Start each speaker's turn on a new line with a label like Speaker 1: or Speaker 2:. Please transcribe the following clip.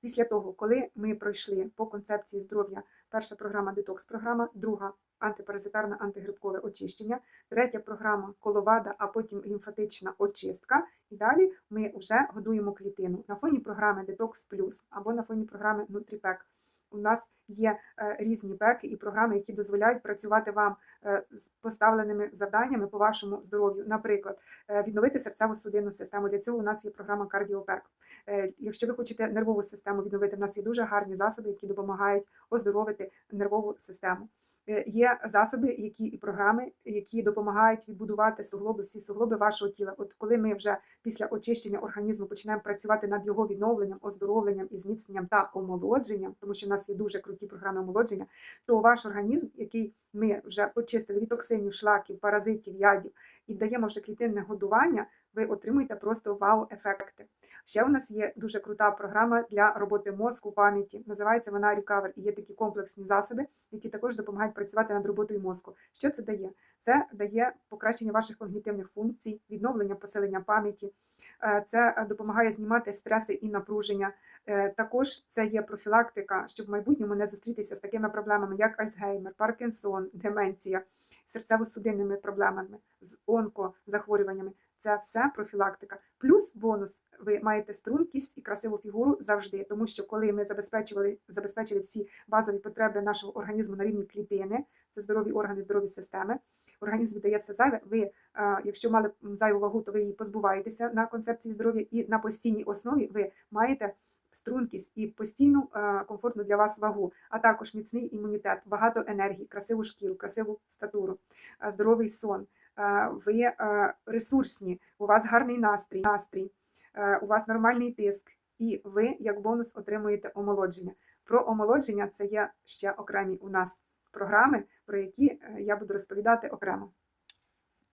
Speaker 1: Після того, коли ми пройшли по концепції здоров'я, перша програма детокс-програма, друга антипаразитарна антигрибкове очищення, третя програма коловада, а потім лімфатична очистка. І далі ми вже годуємо клітину на фоні програми Детокс Плюс або на фоні програми NutriPack. У нас є е, різні пеки і програми, які дозволяють працювати вам е, з поставленими завданнями по вашому здоров'ю. Наприклад, е, відновити серцево-судинну систему. Для цього у нас є програма Кардіопек. Е, Якщо ви хочете нервову систему відновити, у нас є дуже гарні засоби, які допомагають оздоровити нервову систему. Е, Є засоби, які і програми, які допомагають відбудувати суглоби, всі суглоби вашого тіла. От коли ми вже після очищення організму починаємо працювати над його відновленням, оздоровленням і зміцненням та омолодженням, тому що в нас є дуже круті програми омолодження, то ваш організм, який ми вже почистили від токсинів, шлаків, паразитів, ядів і даємо вже клітинне годування, ви отримуєте просто вау-ефекти. Ще у нас є дуже крута програма для роботи мозку, пам'яті. Називається вона Recover. І є такі комплексні засоби, які також допомагають працювати над роботою мозку. Що це дає? Це дає покращення ваших когнітивних функцій, відновлення посилення пам'яті. Е, Це допомагає знімати стреси і напруження. Е, Також це є профілактика, щоб в майбутньому не зустрітися з такими проблемами, як Альцгеймер, Паркінсон, деменція, серцево-судинними проблемами, з онкозахворюваннями. Це все профілактика. Плюс бонус ви маєте стрункість і красиву фігуру завжди, тому що коли ми забезпечували забезпечили всі базові потреби нашого організму на рівні клітини, це здорові органи, здорові системи. Організм віддає все зайве. Ви, е, якщо мали зайву вагу, то ви її позбуваєтеся на концепції здоров'я, і на постійній основі ви маєте стрункість і постійну е, комфортну для вас вагу, а також міцний імунітет, багато енергії, красиву шкіру, красиву статуру, е, здоровий сон. Е, Ви е, ресурсні, у вас гарний настрій, настрій, е, у вас нормальний тиск, і ви як бонус отримуєте омолодження. Про омолодження це є ще окремі у нас програми, про які я буду розповідати окремо.